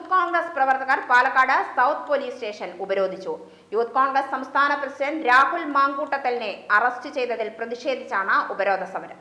Youth Congress പ്രവർത്തകർ Palakkad south police station ഉപരോധിച്ചു. Youth Congress സംസ്ഥാന പ്രസിഡന്റ് രാഹുൽ മാങ്കൂട്ടത്തലിനെ അറസ്റ്റ് ചെയ്തതിൽ പ്രതിഷേധിച്ചാണ് ഉപരോധ സമരം.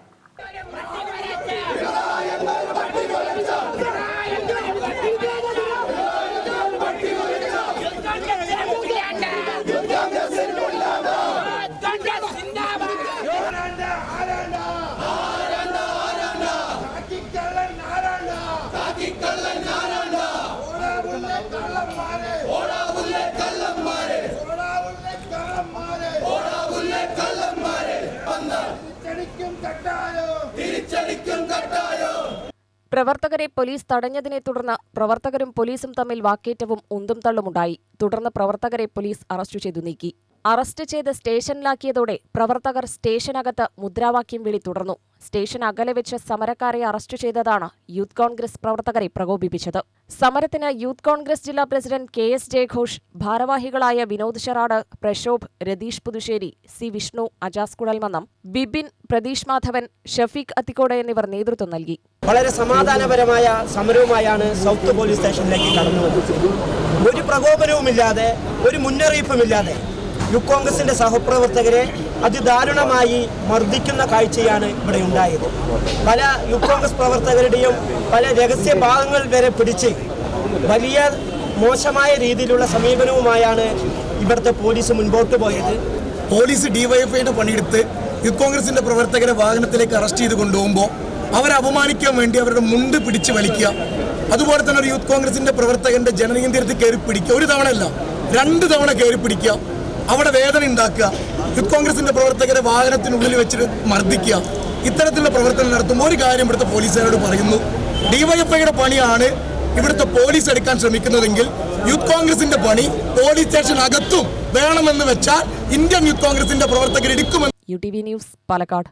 പ്രവർത്തകരെ പോലീസ് തടഞ്ഞതിനെ തുടർന്ന് പ്രവർത്തകരും പോലീസും തമ്മിൽ വാക്കേറ്റവും ഉന്തും തള്ളുമുണ്ടായി. തുടർന്ന് പ്രവർത്തകരെ പോലീസ് അറസ്റ്റ് ചെയ്തു നീക്കി. അറസ്റ്റ് ചെയ്ത് സ്റ്റേഷനിലാക്കിയതോടെ പ്രവർത്തകർ സ്റ്റേഷനകത്ത് മുദ്രാവാക്യം വിളി തുടർന്നു. സ്റ്റേഷൻ അകലെ വെച്ച് സമരക്കാരെ അറസ്റ്റ് ചെയ്തതാണ് യൂത്ത് കോൺഗ്രസ് പ്രവർത്തകരെ പ്രകോപിപ്പിച്ചത്. സമരത്തിന് യൂത്ത് കോൺഗ്രസ് ജില്ലാ പ്രസിഡന്റ് കെ എസ് ജയഘോഷ് ഭാരവാഹികളായ വിനോദ് ഷെറാട് പ്രശോഭ് രതീഷ് പുതുശ്ശേരി സി വിഷ്ണു അജാസ് കുഴൽമന്നം ബിബിൻ പ്രതീഷ് മാധവൻ ഷഫീഖ് അത്തിക്കോട് എന്നിവർ നേതൃത്വം നൽകി. വളരെ സമാധാനപരമായ സമരവുമായാണ് സൗത്ത് പോലീസ് സ്റ്റേഷനിലേക്ക് കടന്നു ഒരു പ്രകോപനവുമില്ലാതെ ഒരു മുന്നറിയിപ്പുമില്ലാതെ യുത്ത് കോൺഗ്രസിന്റെ സഹപ്രവർത്തകരെ അതിദാരുണമായി മർദ്ദിക്കുന്ന കാഴ്ചയാണ് ഇവിടെ ഉണ്ടായത്. പല യൂത്ത് കോൺഗ്രസ് പ്രവർത്തകരുടെയും പല രഹസ്യ ഭാഗങ്ങൾ വരെ പിടിച്ച് വലിയ മോശമായ രീതിയിലുള്ള സമീപനവുമായാണ് ഇവിടുത്തെ പോലീസ് മുൻപോട്ട് പോയത്. പോലീസ് ഡിവൈഎഫ്ഐയുടെ പണിയെടുത്ത് യൂത്ത് കോൺഗ്രസിന്റെ പ്രവർത്തകരെ വാഹനത്തിലേക്ക് അറസ്റ്റ് ചെയ്ത് കൊണ്ടുപോകുമ്പോൾ അവരെ അപമാനിക്കാൻ വേണ്ടി അവരുടെ മുണ്ട് പിടിച്ച് വലിക്കുക. അതുപോലെ തന്നെ ഒരു യൂത്ത് കോൺഗ്രസിന്റെ പ്രവർത്തകന്റെ ജനനീന്ദ്രത്തിൽ കയറി പിടിക്കുക. ഒരു തവണ അല്ല രണ്ട് തവണ കയറി പിടിക്കുക. അവിടെ വേദന ഉണ്ടാക്കുക. യൂത്ത് കോൺഗ്രസിന്റെ പ്രവർത്തകരെ വാഹനത്തിനുള്ളിൽ വെച്ചിട്ട് മർദ്ദിക്കുക. ഇത്തരത്തിലുള്ള പ്രവർത്തനം നടത്തുമ്പോൾ ഒരു കാര്യം ഇവിടുത്തെ പോലീസുകാരോട് പറയുന്നു. ഡിവൈഎഫ്ഐയുടെ പണിയാണ് ഇവിടുത്തെ പോലീസ് എടുക്കാൻ ശ്രമിക്കുന്നതെങ്കിൽ യൂത്ത് കോൺഗ്രസിന്റെ പണി പോലീസ് സ്റ്റേഷൻ അകത്തും വേണമെന്ന് വെച്ചാൽ ഇന്ത്യൻ യൂത്ത് കോൺഗ്രസിന്റെ പ്രവർത്തകർ എടുക്കുമെന്ന് U T V news Palakkad.